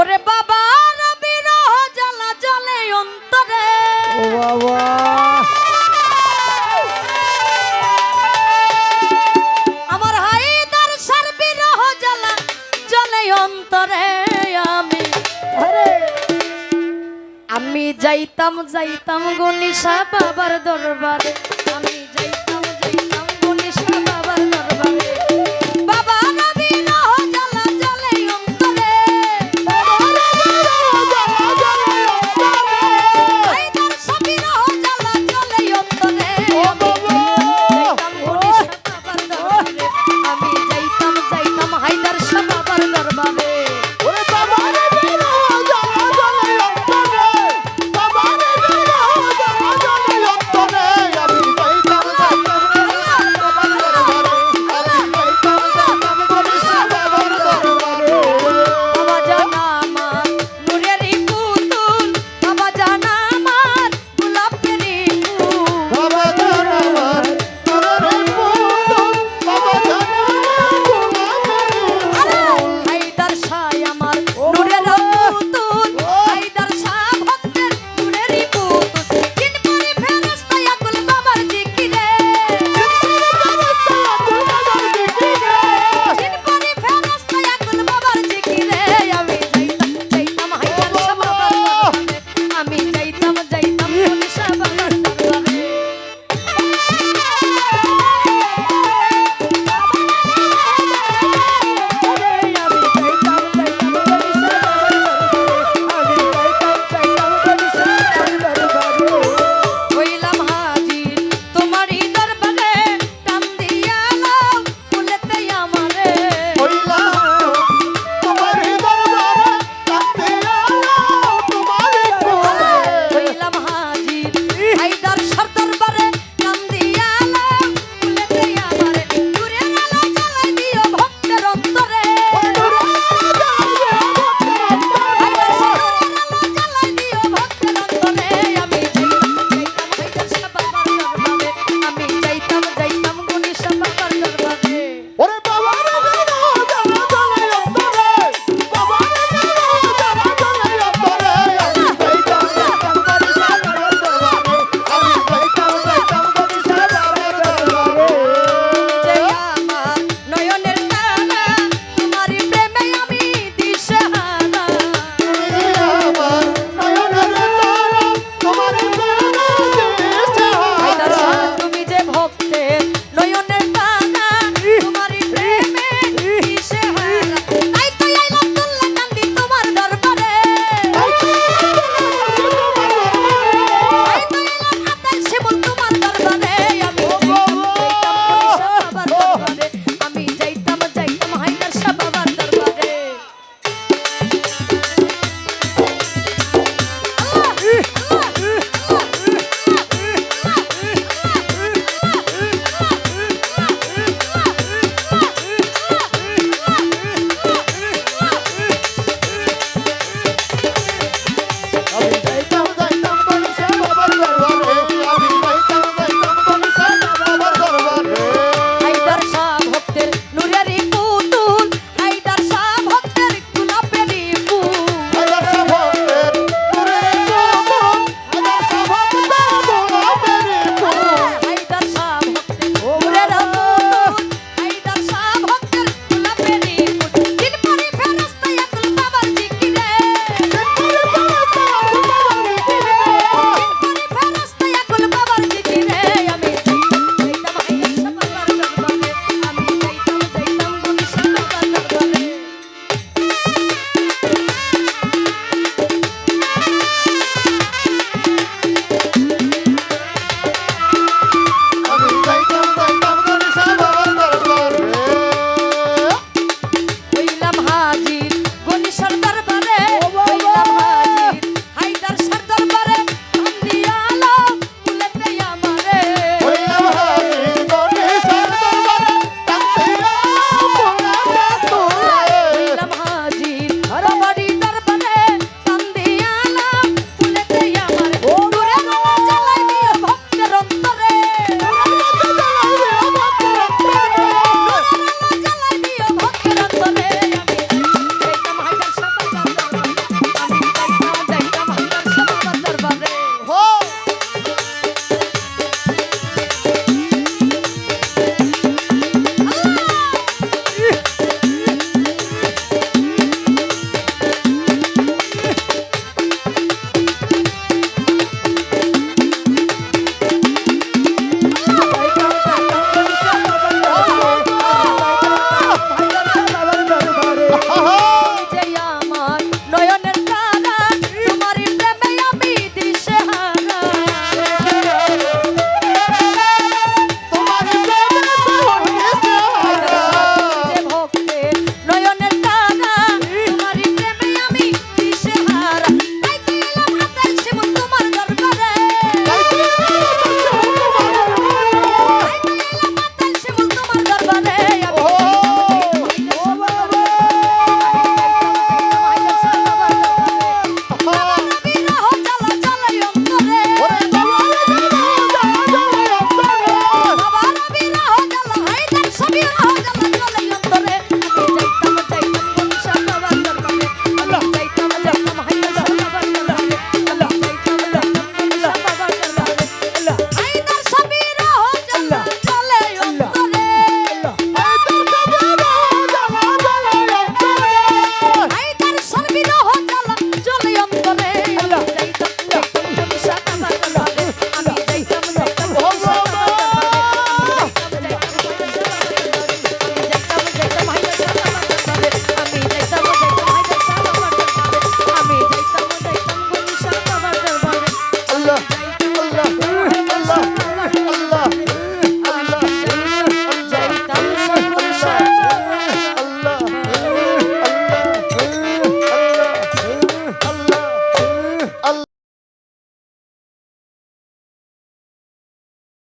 ওরে বাবা বিরহ জ্বালা জলে অন্তরে। ও বাবা। আমার হাইদার সার বিরহ জ্বালা জলে অন্তরে আমি। আমি যাইতাম যাইতাম গনিশা বাবার দরবারে।